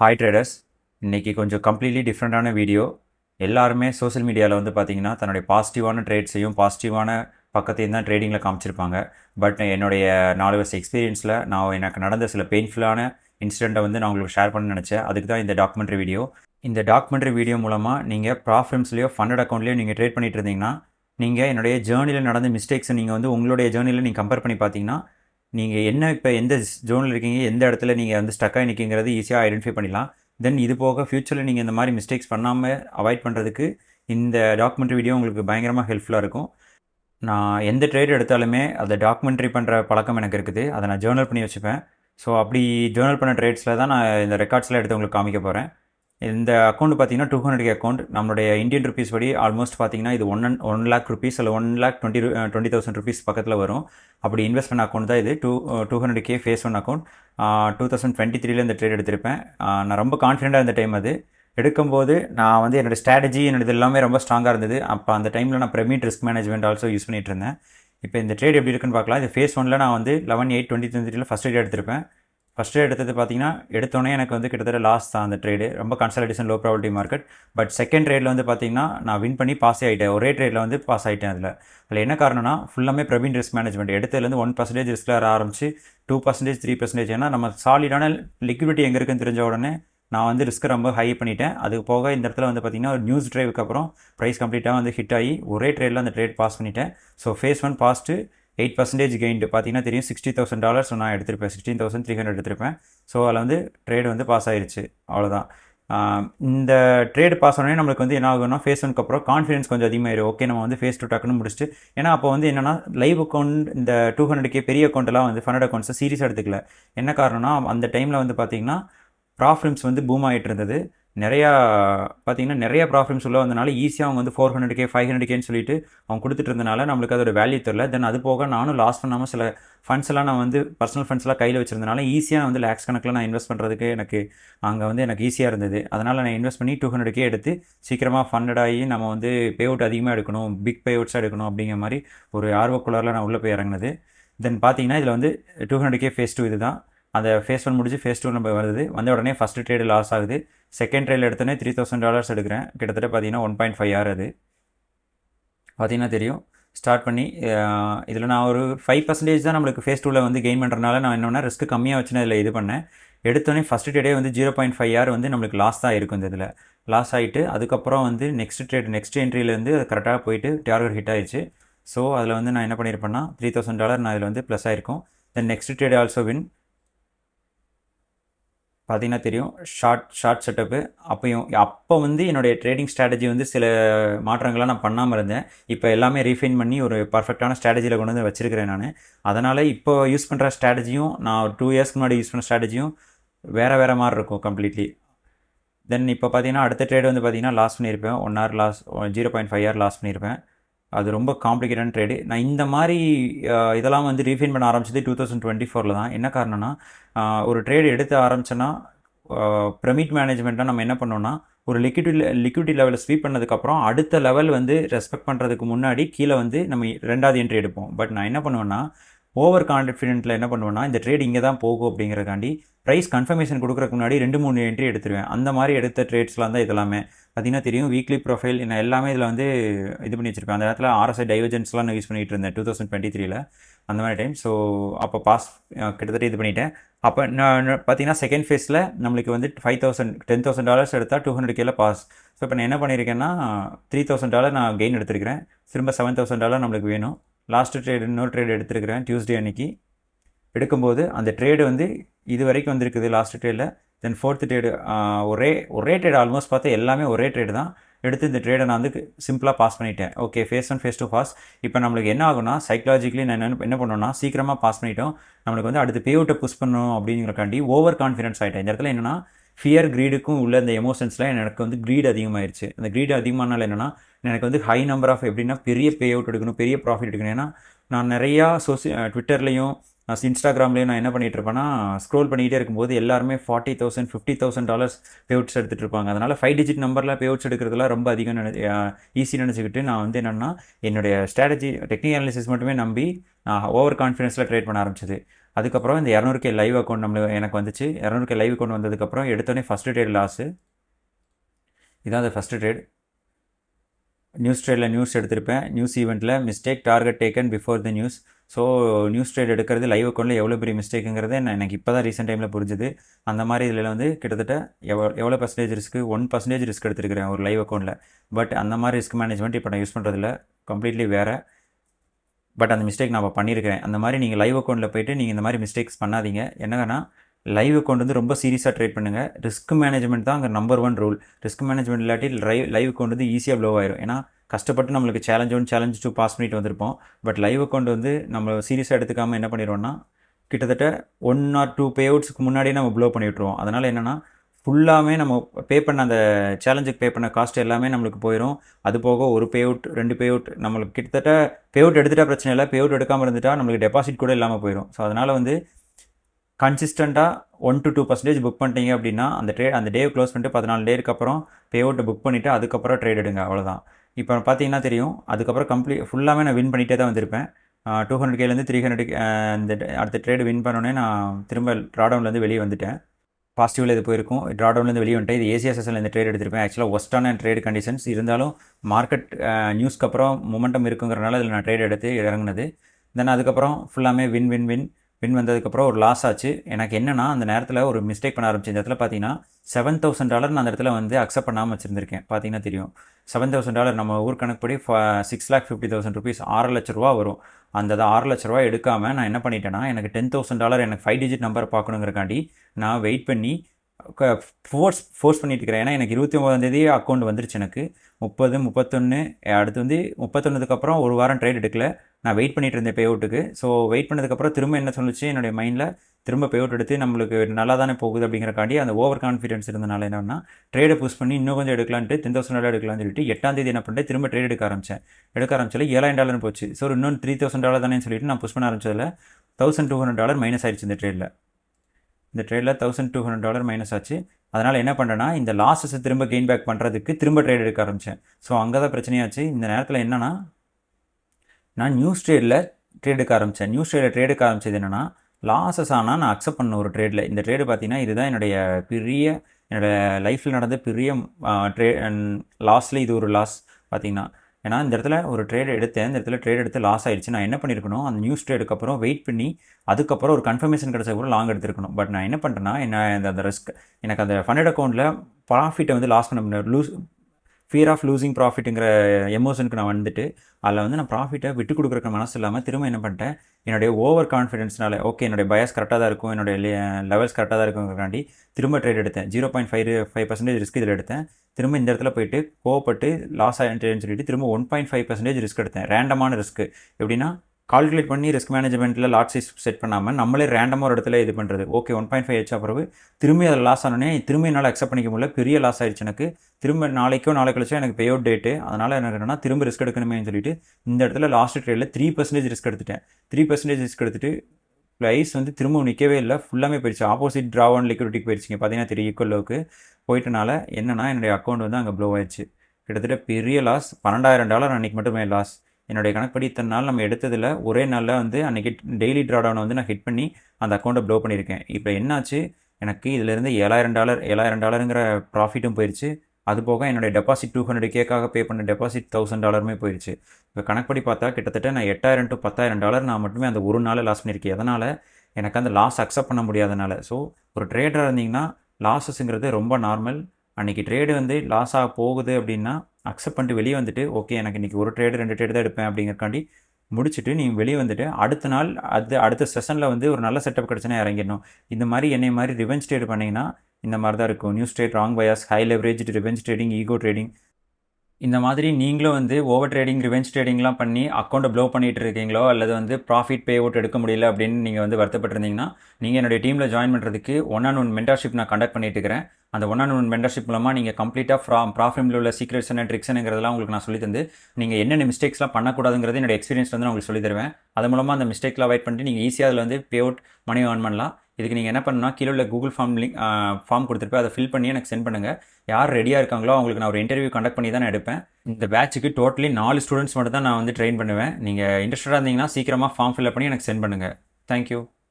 Hi traders இன்றைக்கி கொஞ்சம் completely டிஃப்ரெண்ட்டான வீடியோ எல்லாருமே சோஷியல் மீடியாவில் வந்து பார்த்தீங்கன்னா தன்னுடைய பாசிட்டிவான ட்ரேட்ஸையும் பாசிட்டிவான பக்கத்தையும் தான் ட்ரேடிங்கில் காமிச்சிருப்பாங்க. பட் என்னுடைய நாலு வருஷம் எக்ஸ்பீரியன்ஸில் நான் எனக்கு நடந்த சில பெயின்ஃபுல்லான இன்சிடெண்ட்டை வந்து நான் உங்களுக்கு ஷேர் பண்ண நினச்சேன். அதுக்கு தான் இந்த டாக்குமெண்ட்ரி வீடியோ இந்த டாக்குமெண்ட்ரி வீடியோ மூலமாக நீங்கள் ப்ராஃபிட்ஸ்லையோ ஃபண்டட் அக்கௌண்ட்லையோ நீங்கள் ட்ரேட் பண்ணிட்டு இருந்தீங்கன்னா நீங்கள் என்னுடைய ஜேர்னியில் நடந்த மிஸ்டேக்ஸை நீங்கள் வந்து உங்களுடைய ஜேர்னியில் நீங்கள் கம்பேர் பண்ணி பார்த்தீங்கன்னா நீங்கள் என்ன இப்போ எந்த ஜோனில் இருக்கீங்க எந்த இடத்துல நீங்கள் வந்து ஸ்டக்காக நிற்கிங்கிறது ஈஸியாக ஐடென்டிஃபை பண்ணிடலாம். தென் இது போக ஃப்யூச்சரில் நீங்கள் இந்த மாதிரி மிஸ்டேக்ஸ் பண்ணாமல் அவாய்ட் பண்ணுறதுக்கு இந்த டாக்குமெண்ட்ரி வீடியோ உங்களுக்கு பயங்கரமாக ஹெல்ப்ஃபுல்லாக இருக்கும். நான் எந்த ட்ரேட் எடுத்தாலுமே அதை டாக்குமெண்ட்ரி பண்ணுற பழக்கம் எனக்கு இருக்குது. அதை நான் ஜேர்னல் பண்ணி வச்சுப்பேன். ஸோ அப்படி ஜேர்னல் பண்ண ட்ரேட்ஸில் தான் நான் இந்த ரெக்கார்ட்ஸ்லாம் எடுத்து உங்களுக்கு காமிக்க போகிறேன் இந்த அக்கௌண்ட் பார்த்தீங்கன்னா டூ ஹண்ட்ரட் அக்கௌண்ட் நம்மளுடைய இந்தியன் ருபீஸ் படி ஆல்மோஸ்ட் பார்த்தீங்கன்னா இது ஒன் ஒன் லேக் ருபீஸ் இல்லை one lakh twenty twenty thousand rupees பக்கத்தில் வரும். அப்படி இன்வெஸ்ட் பண்ண அக்கௌண்ட் தான் இது. Two two hundred K phase one account two thousand twenty த்ரீல இந்த ட்ரேட் எடுத்திருப்பேன். நான் ரொம்ப கான்ஃபிடென்ட்டாக இருந்த டைம் அது. எடுக்கும்போது நான் வந்து என்னோடய ஸ்ட்ராட்டஜி என்னோடது எல்லாமே ரொம்ப ஸ்ட்ராங்காக இருந்தது. அப்போ அந்த டைமில் நான் pyramid risk management also use பண்ணிட்டு இருந்தேன். இப்போ இந்த ட்ரேட் எப்படி இருக்குன்னு பார்க்கலாம். இது ஃபேஸ் ஒனில் நான் வந்து லெவன் எயிட் டுவெண்ட்டி டுவெண்ட்டி த்ரீல ஃபஸ்ட் ட்ரேட் எடுத்திருப்பேன். ஃபஸ்ட்டு எடுத்தது பார்த்தீங்கன்னா எடுத்தோடனே எனக்கு வந்து கிட்டத்தட்ட லாஸ் தான் அந்த ட்ரேடு ரொம்ப consultation low property market but second ட்ரேடில் வந்து பார்த்தீங்கன்னா நான் வின் பண்ணி பாஸ் ஆகிட்டேன் ஒரே ட்ரேடில் வந்து பாஸ் ஆகிட்டேன் அதில். அதில் என்ன காரணம்னா ஃபுல்லாமே பிரவீன் ரிஸ்க் மேனேஜ்மெண்ட் எடுத்ததுலேருந்து ஒன் பர்சன்டேஜ் ரிஸ்க்கில் வர ஆரம்பிச்சு டூ பர்சன்டேஜ் த்ரீ பர்சன்டேஜ் ஏன்னா நம்ம சாலிடான லிக்விடிட்டி எங்கே இருக்குன்னு தெரிஞ்ச உடனே நான் வந்து ரிஸ்க் ரொம்ப ஹை பண்ணிட்டேன். அது போக இந்த இடத்துல வந்து பார்த்தீங்கன்னா ஒரு நியூஸ் ட்ரைவுக்கு அப்புறம் ப்ரைஸ் கம்ப்ளீட்டாக வந்து ஹிட் ஆகி ஒரே ட்ரேடில் அந்த ட்ரேட் பாஸ் பண்ணிட்டேன். So phase one passed eight percentage gained பார்த்தீங்கன்னா தெரியும். சிக்ஸ்டி தௌசண்ட் டாலர்ஸ் நான் எடுத்திருப்பேன். சிக்ஸ்டீன் தௌசண்ட் த்ரீ ஹண்ட்ரட் எடுத்திருப்பேன். ஸோ அதில் வந்து ட்ரேடு வந்து பாஸ் ஆயிடுச்சு அவ்வளோதான் இந்த ட்ரேடு பாஸ் ஆனோடனே நம்மளுக்கு வந்து என்ன ஆகும்னா ஃபேஸ் ஒன்க்கு அப்புறம் கான்ஃபிடன்ஸ் கொஞ்சம் அதிகமாயிரும். ஓகே நம்ம வந்து ஃபேஸ் டூ டக்குன்னு முடிச்சுட்டு ஏன்னா அப்போ வந்து என்னென்னா லைவ் அக்கௌண்ட் இந்த டூ ஹண்ட்ரட்கே பெரிய அக்கௌண்ட்டெல்லாம் வந்து ஃபண்டட் அக்கௌண்ட்ஸை சீரியஸ் எடுத்துக்கல. என்ன காரணம்னா அந்த டைமில் வந்து பார்த்தீங்கன்னா ப்ராஃபிட்ஸ் வந்து பூம் ஆகிட்டு இருந்தது. நிறையா பார்த்தீங்கன்னா நிறைய ப்ராஃபிட்ஸ் உள்ள வந்தனால ஈஸியாக அவங்க வந்து four hundred K five hundred கேன்னு சொல்லிட்டு அவங்க கொடுத்துட்டு இருந்தனால நம்மளுக்கு அதோட வேல்யூ தெரில தென் அது போக நானும் லாஸ் பண்ணாமல் சில ஃபண்ட்ஸ் எல்லாம் நான் வந்து பர்சனல் ஃபண்ட்ஸ்லாம் கையில் வச்சிருந்தனால ஈஸியாக வந்து லேக்ஸ் கணக்கில் நான் இன்வெஸ்ட் பண்ணுறதுக்கு எனக்கு அங்கே வந்து எனக்கு ஈஸியாக இருந்தது. அதனால் நான் இன்வெஸ்ட் பண்ணி டூ ஹண்ட்ரட் கே எடுத்து சீக்கிரமாக ஃபண்டட் ஆகி நம்ம வந்து பே அவுட் அதிகமாக எடுக்கணும் பிக் பே அவுட்ஸாக எடுக்கணும் அப்படிங்கிற மாதிரி ஒரு ஆர்வக்குள்ளாரில் நான் உள்ளே போய் இறங்கினது. தென் பார்த்தீங்கன்னா இதில் வந்து two hundred K phase two இது தான் அந்த ஃபேஸ் ஒன் முடிஞ்சு ஃபேஸ் டூ நம்ம வருது. வந்த உடனே ஃபஸ்ட்டு ட்ரேடு லாஸ் ஆகுது. செகண்ட் ட்ரையல் எடுத்தோடனே த்ரீ தௌசண்ட் டாலர்ஸ் எடுக்கிறேன். கிட்டத்தட்ட பார்த்தீங்கன்னா ஒன் பாயிண்ட் ஃபைவ் ஆர் அது பார்த்தீங்கன்னா தெரியும். ஸ்டார்ட் பண்ணி இதில் நான் ஒரு ஃபைவ் பர்சன்டேஜ் தான் நம்மளுக்கு ஃபேஸ் டூவில் வந்து கெயின் பண்ணுறனால நான் என்னென்னா ரிஸ்க் கம்மியாக வச்சு இதில் இது பண்ணேன். எடுத்தோடனே ஃபஸ்ட்டு ட்ரேடே வந்து ஜீரோ பாயிண்ட் ஃபைவ் ஆர் வந்து நம்மளுக்கு லாஸ் தான் இருக்கும் இந்த இதில். லாஸ் ஆகிட்டு அதுக்கப்புறம் வந்து நெக்ஸ்ட் ட்ரேட் நெக்ஸ்ட் என்ட்ரியிலேருந்து அது கரெக்டாக போயிட்டு டார்கெட் ஹிட் ஆயிடுச்சு. ஸோ அதில் வந்து நான் என்ன பண்ணியிருப்பேன்னா த்ரீ தௌசண்ட் டாலர் நான் இதில் வந்து ப்ளஸ் ஆயிருக்கும். Then next trade also win பார்த்தீங்கன்னா தெரியும். ஷார்ட் ஷார்ட் செட்டப்பு அப்போயும் அப்போ வந்து என்னுடைய ட்ரேடிங் ஸ்ட்ராட்டஜி வந்து சில மாற்றங்கள்லாம் நான் பண்ணாமல் இருந்தேன். இப்போ எல்லாமே ரீஃபைன் பண்ணி ஒரு பர்ஃபெக்டான ஸ்ட்ராட்டஜியில் கொண்டு வந்து வச்சுருக்கிறேன் நான். அதனால் இப்போ யூஸ் பண்ணுற ஸ்ட்ராட்டஜியும் நான் ஒரு டூ இயர்ஸ்க்கு முன்னாடி யூஸ் பண்ண ஸ்ட்ராட்டஜியும் வேறு வேறு மாதிரி இருக்கும் கம்ப்ளீட்லி தென் இப்போ பார்த்தீங்கன்னா அடுத்த ட்ரேட் வந்து பார்த்தீங்கன்னா லாஸ் பண்ணியிருப்பேன். One hour loss zero point five hour loss பண்ணியிருப்பேன். அது ரொம்ப காம்ப்ளிகேட்டான ட்ரேடு நான் இந்த மாதிரி இதெல்லாம் வந்து ரீஃபைன் பண்ண ஆரம்பிச்சது டூ தௌசண்ட் டுவெண்ட்டி ஃபோரில் தான். என்ன காரணம்னா ஒரு ட்ரேடு எடுத்து ஆரம்பிச்சேன்னா ப்ரமிட் மேனேஜ்மெண்ட்டாக நம்ம என்ன பண்ணோம்னா ஒரு லிக்விடி லிக்விடி லெவலில் ஸ்வீப் பண்ணதுக்கப்புறம் அடுத்த லெவல் வந்து ரெஸ்பெக்ட் பண்ணுறதுக்கு முன்னாடி கீழே வந்து நம்ம ரெண்டாவது என்ட்ரி எடுப்போம். பட் நான் என்ன பண்ணுவேன்னா ஓவர் கான்ஃபிடென்ட்டில் என்ன பண்ணுவேன்னா இந்த ட்ரேட் இங்கே தான் போகும் அப்படிங்கிறக்காண்டி ப்ரைஸ் கன்ஃபர்மேஷன் கொடுக்குறக்கு முன்னாடி ரெண்டு மூணு என்ட்ரி எடுத்துருவேன். அந்த மாதிரி எடுத்த ட்ரேட்ஸ்லாம் தான் இதெல்லாமே. பார்த்தீங்கன்னா தெரியும் வீக்லி ப்ரொஃபைல் நான் எல்லாமே இதில் வந்து இது பண்ணி வச்சிருப்பேன். அந்த நேரத்தில் ஆர்எஸ்ஐ டைவர்ஜென்ஸ்லாம் நான் யூஸ் பண்ணிகிட்டு இருந்தேன் டூ தௌசண்ட் டுவெண்ட்டி த்ரீல அந்த மாதிரி டைம் ஸோ அப்போ பாஸ் கிட்டத்தட்ட இது பண்ணிட்டேன். அப்போ நான் பார்த்தீங்கன்னா செகண்ட் ஃபேஸில் நம்மளுக்கு வந்து five thousand ten thousand dollars எடுத்தால் டூ ஹண்ட்ரட் கேல பாஸ் ஸோ இப்போ நான் என்ன பண்ணியிருக்கேன்னா த்ரீ தௌசண்ட் டாலர் நான் கெயின் எடுத்திருக்கிறேன். திரும்ப செவன் தௌசண்ட் டாலர் நம்மளுக்கு வேணும். லாஸ்ட்டு ட்ரேட் இன்னொரு ட்ரேட் எடுத்திருக்கிறேன் டியூஸ்டே அன்னைக்கு. எடுக்கும்போது அந்த ட்ரேடு வந்து இது வரைக்கும் வந்திருக்குது லாஸ்ட் ட்ரேடில் தென் ஃபோர்த்து ட்ரேடு ஒரே ஒரே ட்ரேட் ஆல்மோஸ்ட் பார்த்தா எல்லாமே ஒரே ட்ரேடு தான். எடுத்து இந்த ட்ரேடை நான் வந்து சிம்பிளாக பாஸ் பண்ணிட்டேன். Okay phase one phase two pass இப்போ நம்மளுக்கு என்ன ஆகும்னா சைக்கலாஜிக்கலி நான் என்ன என்ன பண்ணோம்னா சீக்கிரமாக பாஸ் பண்ணிட்டோம். நம்மளுக்கு வந்து அடுத்து பே அவுட்டை புஷ் பண்ணணும் அப்படிங்கிறக்காண்டி ஓவர் கான்ஃபிடன்ஸ் ஆகிட்டேன் இந்த இடத்துல என்னென்னா ஃபியர் க்ரீடுக்கும் உள்ள இந்த எமோஷன்ஸில் எனக்கு வந்து க்ரீட் அதிகமாயிருச்சு. அந்த க்ரீட் அதிகமானால என்னென்னா எனக்கு வந்து ஹை நம்பர் ஆஃப் எப்படின்னா பெரிய பே அவுட் எடுக்கணும் பெரிய ப்ராஃபிட் எடுக்கணும். ஏன்னா நான் நிறையா சோசி ட்விட்டர்லேயும் இன்ஸ்டாகிராம்லேயும் நான் என்ன பண்ணிகிட்டு இருப்பேன்னா ஸ்க்ரோல் பண்ணிகிட்டே இருக்கும்போது எல்லாருமே forty thousand fifty thousand dollars payouts எடுத்துகிட்டு இருப்பாங்க அதனால் ஃபைவ் டிஜிட் நம்பரில் பேவுட்ஸ் எடுக்கிறதுலாம் ரொம்ப அதிகம் நினை ஈஸி நினச்சிக்கிட்டு நான் வந்து என்னென்னா என்னுடைய ஸ்ட்ராட்டஜி டெக்னிக்கல் அனாலிசிஸ் மட்டுமே நம்பி நான் ஓவர் கான்ஃபிடன்ஸில் ட்ரேட் பண்ண ஆரம்பிச்சது. அதுக்கப்புறம் இந்த இரநூறுக்கே லைவ் அக்கௌண்ட் நம்மளுக்கு எனக்கு வந்துச்சு. இரநூறுக்கே லைவ் அக்கௌண்ட் வந்ததுக்கப்புறம் எடுத்தோடனே ஃபஸ்ட்டு ட்ரேட் லாஸு இதான் அது ஃபஸ்ட்டு ட்ரேட் நியூஸ் ட்ரேடில் நியூஸ் எடுத்திருப்பேன். நியூஸ் ஈவெண்ட்டில் mistake target taken before the news so news trade எடுக்கிறது லைவ் அக்கௌண்ட்டில் எவ்வளோ பெரிய மிஸ்டேக்குங்கிறது நான் எனக்கு இப்போ தான் ரீசெண்ட் டைமில் புரிஞ்சுது. அந்த மாதிரி இதில் வந்து கிட்டத்தட்ட எவ்வளோ எவ்வளோ percentage risk one percentage risk எடுத்துருக்கிறேன் ஒரு லைவ் அக்கௌண்ட்டில் பட் அந்த மாதிரி ரிஸ்க் மேனேஜ்மெண்ட் இப்போ நான் யூஸ் பண்ணுறதில்ல கம்ப்ளீட்லி வேறு. பட் அந்த மிஸ்டேக் நான் இப்போ பண்ணியிருக்கிறேன் அந்த மாதிரி நீங்கள் லைவ் அக்கௌண்ட்டில் போயிட்டு நீங்கள் இந்த மாதிரி மிஸ்டேக்ஸ் பண்ணாதீங்க. என்னங்கன்னா லைவ் அக்கௌண்ட் வந்து ரொம்ப சீரியஸாக ட்ரேட் பண்ணுங்கள் ரிஸ்க் மேனேஜ்மெண்ட் தான் அங்கே number one rule. Risk management இல்லாட்டி லைவ் லைவ் அக்கௌண்ட் வந்து ஈஸியாக ப்ளோ ஆயிரும். ஏன்னா கஷ்டப்பட்டு நம்மளுக்கு challenge one challenge two pass பண்ணிட்டு வந்திருப்போம். பட் லைவ் அக்கௌண்ட் வந்து நம்ம சீரியஸாக எடுத்துக்காமல் என்ன பண்ணிடுவோம்னா கிட்டத்தட்ட ஒன் ஆர் டூ பே அவுட்ஸ்க்கு முன்னாடியே நம்ம ப்ளோ பண்ணி விட்ருவோம் அதனால் என்னென்னா ஃபுல்லாமே நம்ம பே பண்ண அந்த சேலஞ்சுக்கு பே பண்ண காஸ்ட் எல்லாமே நம்மளுக்கு போயிடும் அது போக ஒரு பே அவுட் ரெண்டு பே அவுட் நம்மளுக்கு கிட்டத்தட்ட பே அவுட் எடுத்துட்டா பிரச்சனை இல்லை. பே அவுட் எடுக்காமல் இருந்துட்டால் நம்மளுக்கு டெபாசிட் கூட இல்லாமல் போயிடும் ஸோ அதனால் வந்து கன்சிஸ்டண்ட்டாக one to two percentage book பண்ணிட்டீங்க அப்படின்னா அந்த ட்ரேட் அந்த டே க்ளோஸ் பண்ணிட்டு பதினாலு டேருக்கு அப்புறம் பே அவுட்டை புக் பண்ணிவிட்டு அதுக்கப்புறம் ட்ரேட் எடுங்க அவ்வளோதான் இப்போ பார்த்தீங்கன்னா தெரியும் அதுக்கப்புறம் கம்ப்ளீட் ஃபுல்லாகவே நான் வின் பண்ணிகிட்டே தான் வந்திருப்பேன். டூ ஹண்ட்ரட் கேலேருந்து த்ரீ ஹண்ட்ரட் இந்த அடுத்த ட்ரேடு வின் பண்ணோன்னே நான் திரும்ப ட்ராடவுன்லேருந்து வெளியே வந்துட்டேன். பாசிட்டிவில் இது போயிருக்கும். ட்ராடவுன்லேருந்து வெளியே வந்துட்டு இது ஏசிஎஸ்எஸ்எல் இந்த ட்ரேட் எடுத்திருப்பேன். ஆக்சுவலாக ஒஸ்டான ட்ரேட் கண்டிஷன்ஸ் இருந்தாலும் மார்க்கெட் நியூஸ்க்கு அப்புறம் மொமெண்டம் இருக்குங்கிறனால இதில் நான் ட்ரேட் எடுத்து இறங்குனது. தென் அதுக்கப்புறம் ஃபுல்லாமே வின் வின் வின் வின் வந்ததுக்கப்புறம் ஒரு லாஸ் ஆச்சு. எனக்கு என்னென்னா அந்த நேரத்தில் ஒரு மிஸ்டேக் பண்ண ஆரம்பிச்சு இந்த இடத்துல பார்த்தீங்கன்னா செவன் தௌசண்ட் டாலர் நான் அந்த இடத்துல வந்து அக்செப்ட் பண்ணாமல் வச்சுருந்துருக்கேன். பார்த்தீங்கன்னா தெரியும். செவன் தௌசண்ட் டாலர் நம்ம ஊர் கணக்குப்படி six lakh fifty thousand rupees ஆறு லட்ச ரூபா வரும். அந்த ஆறு லட்ச ரூபா எடுக்காமல் நான் என்ன பண்ணிட்டேன்னா எனக்கு டென் தௌசண்ட் டாலர் எனக்கு ஃபைவ் டிஜிட் நம்பர் பார்க்கணுங்கிறக்காண்டி நான் வெயிட் பண்ணி ஃபோர்ஸ் ஃபோர்ஸ் பண்ணிட்டு இருக்கிறேன் ஏன்னா எனக்கு இருபத்தி ஒம்பதாந்தேதி அக்கௌண்ட் வந்துருச்சு எனக்கு. முப்பது முப்பத்தொன்று அடுத்து வந்து முப்பத்தொன்னதுக்கப்புறம் ஒரு வாரம் ட்ரேட் எடுக்கல. நான் வெயிட் பண்ணிட்டு இருந்தேன் பே அவுட்டுக்கு ஸோ வெயிட் பண்ணதுக்கப்புறம் திரும்ப என்ன சொல்லுச்சு? என்னுடைய மைண்டில் திரும்ப பே அவுட் எடுத்து நம்மளுக்கு நல்லா தானே போகுது அப்படிங்கிறக்காண்டி அந்த ஓவர் கான்ஃபிடன்ஸ் இருந்தனால என்னன்னா ட்ரேடை புஷ் பண்ணி இன்னும் கொஞ்சம் எடுக்கலான்ட்டு டென் தௌசண்ட் டாலர் எடுக்கலாம்னு சொல்லிட்டு எட்டாம் தேதி என்ன பண்ணிட்டு திரும்ப ட்ரேட் எடுக்க ஆரம்பிச்சேன். எடுக்க ஆரம்பிச்சால ஏழாயிரம் டாலர் போச்சு. ஸோ இன்னொன்று த்ரீ தௌசண்ட் டாலர் தானே சொல்லிட்டு நான் புஷ் பண்ண ஆரம்பிச்சதில் thousand two hundred dollar minus ஆயிடுச்சு இந்த ட்ரேடில் இந்த ட்ரேடில் thousand two hundred dollar minus ஆச்சு. அதனால் என்ன பண்ணுறேன்னா இந்த லாஸஸை திரும்ப கெயின் பேக் பண்ணுறதுக்கு திரும்ப ட்ரேட் எடுக்க ஆரம்பித்தேன் ஸோ அங்கே தான் பிரச்சனையாச்சு. இந்த நேரத்தில் என்னென்னா நான் நியூஸ் ட்ரேடில் ட்ரேட் எடுக்க ஆரம்பித்தேன் நியூஸ் ட்ரேடில் ட்ரேட் எடுக்க ஆரம்பிச்சது என்னென்னா லாஸஸ் ஆனால் நான் அக்செப்ட் பண்ண ஒரு ட்ரேடில் இந்த ட்ரேடு பார்த்தீங்கன்னா இதுதான் என்னுடைய பெரிய என்னோடய லைஃப்பில் நடந்த பெரிய ட்ரே லாஸில் இது ஒரு லாஸ் பார்த்தீங்கன்னா ஏன்னா இந்த இடத்துல ஒரு ட்ரேட் எடுத்தேன். இந்த இடத்துல ட்ரேட் எடுத்து லாஸ் ஆயிடுச்சு. நான் என்ன பண்ணியிருக்கணும் அந்த நியூஸ் ட்ரேடுக்கு அப்புறம் வெயிட் பண்ணி அதுக்கப்புறம் ஒரு கன்ஃபர்மேஷன் கிடச்ச கூட லாங் எடுத்திருக்கணும். பட் நான் என்ன பண்ணுறேன்னா என்ன அந்த ரிஸ்க் எனக்கு அந்த ஃபண்டட் அக்கௌண்ட்டில் ப்ராஃபிட்டை வந்து லாஸ் பண்ண முடியாது லூஸ் ஃபியர் ஆஃப் லூசிங் ப்ராஃபிட்டுங்கிற எமோஷனுக்கு நான் வந்துட்டு அதில் வந்து நான் ப்ராஃபிட்டை விட்டு கொடுக்குற மனசு இல்லாமல் திரும்ப என்ன பண்ணிட்டேன்? என்னுடைய ஓவர் கான்ஃபிடென்ஸ்னால ஓகே என்னுடைய பயஸ் கரெக்டாக தான் இருக்கும் என்னுடைய லெவல்ஸ் கரெக்டாக தான் இருக்குங்கிறக்காண்டி திரும்ப ட்ரேட் எடுத்தேன். Zero point five five percentage risk இதில் எடுத்தேன். திரும்ப இந்த இடத்துல போயிட்டு கோவப்பட்டு லாஸ் ஆகிட்டேன்னு சொல்லிட்டு திரும்ப one point five percentage risk எடுத்தேன். ரேண்டமான ரிஸ்க் எப்படின்னா கால்குலேட் பண்ணி ரிஸ்க் மேனேஜ்மெண்ட்டில் லாட் சைஸ் செட் பண்ணாமல் நம்மளே ரேண்டமாக ஒரு இடத்துல இது பண்ணுறது ஓகே ஒன் பாயிண்ட் ஃபைவ் ஹெச்சா பிறகு திரும்பி அதில் லாஸ் ஆனோடனே திரும்பி என்னால் அக்செப்ட் பண்ணிக்க முடியல. பெரிய லாஸ் ஆயிடுச்சு எனக்கு. திரும்ப நாளைக்கோ நாளை கழிச்சோ எனக்கு பே அவுட் டேட்டு அதனால் எனக்கு என்னென்னா திரும்ப ரிஸ்க் எடுக்கணுமே சொல்லிட்டு இந்த இடத்துல லாஸ்ட் ட்ரேடில் த்ரீ பர்சன்டேஜ் ரிஸ்க் எடுத்துட்டேன். த்ரீ பர்சன்டேஜ் ரிஸ்க் எடுத்துட்டு ப்ரைஸ் வந்து திரும்ப நிற்கவே இல்லை. ஃபுல்லாமே போயிடுச்சு. ஆப்போசிட் ட்ரா ஒன் லிக்விடிட்டிக்கு போயிடுச்சிங்க. பார்த்தீங்கன்னா த்ரீ ஈக்குவல் லோக்கு போயிட்டனால என்னென்னா என்னுடைய அக்கௌண்ட் வந்து அங்கே ப்ளோ ஆயிடுச்சு. கிட்டத்தட்ட பெரிய லாஸ் பன்னெண்டாயிரம் டாலர் அன்றைக்கி மட்டுமே லாஸ் என்னுடைய கணக்குப்படி இத்தனை நாள் நம்ம எடுத்ததில் ஒரே நாளில் வந்து அன்றைக்கி டெய்லி ட்ராடவுனை வந்து நான் ஹிட் பண்ணி அந்த அக்கௌண்ட்டை ப்ளோ பண்ணியிருக்கேன். இப்போ என்னாச்சு? எனக்கு இதிலேருந்து ஏழாயிரம் டாலர் ஏழாயிரம் டாலருங்கிற ப்ராஃபிட்டும் போயிடுச்சு அது போக என்னுடைய டெபாசிட் டூ ஹண்ட்ரட் கேக்காக பே பண்ண டெபாசிட் தௌசண்ட் டாலருமே போயிடுச்சு இப்போ கணக்குப்படி பார்த்தா கிட்டத்தட்ட நான் எட்டாயிரம் டு பத்தாயிரம் டாலர் நான் மட்டுமே அந்த ஒரு நாளில் லாஸ் பண்ணியிருக்கேன். அதனால் எனக்கு அந்த லாஸ் அக்செப்ட் பண்ண முடியாதனால. ஸோ ஒரு ட்ரேடராக இருந்தீங்கன்னா லாஸஸ்ங்கிறது ரொம்ப நார்மல் அன்றைக்கி ட்ரேடு வந்து லாஸ் ஆக போகுது அப்படின்னா அக்செப்ட் பண்ணிட்டு வெளியே வந்துட்டு ஓகே எனக்கு இன்றைக்கி ஒரு ட்ரேடு ரெண்டு ட்ரேடு தான் எடுப்பேன் அப்படிங்கிறக்காண்டி முடிச்சுட்டு நீங்கள் வெளியே வந்துட்டு அடுத்த நாள் அது அடுத்த செஷனில் வந்து ஒரு நல்ல செட்டப் கிடச்சுன்னா இறங்கிடணும். இந்த மாதிரி என்னை மாதிரி ரிவெஞ்ச் ட்ரேட் பண்ணிங்கன்னா இந்த மாதிரி தான் இருக்கும். News trade wrong bias high leverage revenge trading ego trading இந்த மாதிரி நீங்களும் வந்து ஓவர் ட்ரேடிங் ரிவெஞ்ச் ட்ரேடிங்லாம் பண்ணி அக்கௌண்ட்டை ப்ளோ பண்ணிகிட்டு இருக்கீங்களோ அல்லது வந்து ப்ராஃபிட் பே அவுட் எடுக்க முடியல அப்படின்னு நீங்கள் வந்து வருத்தப்பட்டிருந்தீங்கன்னா நீங்கள் என்னுடைய டீமில் ஜாயின் பண்ணுறதுக்கு ஒன் ஆன் ஒன் மென்டர்ஷிப் நான் கண்டக்ட் பண்ணிட்டு இருக்கிறேன். அந்த ஒன் ஆன் ஒன் மென்டர்ஷிப் மூலமாக நீங்கள் கம்ப்ளீட்டாக ஃப்ரா ப்ராஃபிட்டில் உள்ள சீக்ரெட்ஸ் என்ன ட்ரிக்ஸ்ங்கிறதெல்லாம் உங்களுக்கு நான் சொல்லி தந்து நீங்கள் என்னென்ன மிஸ்டேக்ஸ்லாம் பண்ணக்கூடாதுங்கிறது என்னோட எக்ஸ்பீரியன்ஸ் வந்து நான் உங்களுக்கு சொல்லி தருவேன். அது மூலமாக அந்த மிஸ்டேக்லாம் அவாய்ட் பண்ணிட்டு நீங்கள் ஈஸியாக அதில் வந்து பே அவுட் மணி ஏர்ன் பண்ணலாம். இதுக்கு நீங்கள் என்ன பண்ணணும்னா கீழே உள்ள கூகுள் ஃபார்ம் லிங்க் ஃபார்ம் கொடுத்துருப்பேன். அதை ஃபில் பண்ணி எனக்கு சென்ட் பண்ணுங்கள் யார் ரெடியாக இருக்காங்களோ அவங்களுக்கு நான் ஒரு இன்டர்வியூ கண்டக்ட் பண்ணி தான் எடுப்பேன். இந்த பேட்சுக்கு டோட்டலி நாலு ஸ்டூடெண்ட்ஸ் மட்டும் தான் நான் வந்து ட்ரெயின் பண்ணுவேன். நீங்கள் இன்ட்ரெஸ்டடாக இருந்தீங்கன்னா சீக்கிரமாக ஃபார்ம் ஃபில் பண்ணி எனக்கு சென்ட் பண்ணுங்கள் தேங்க்யூ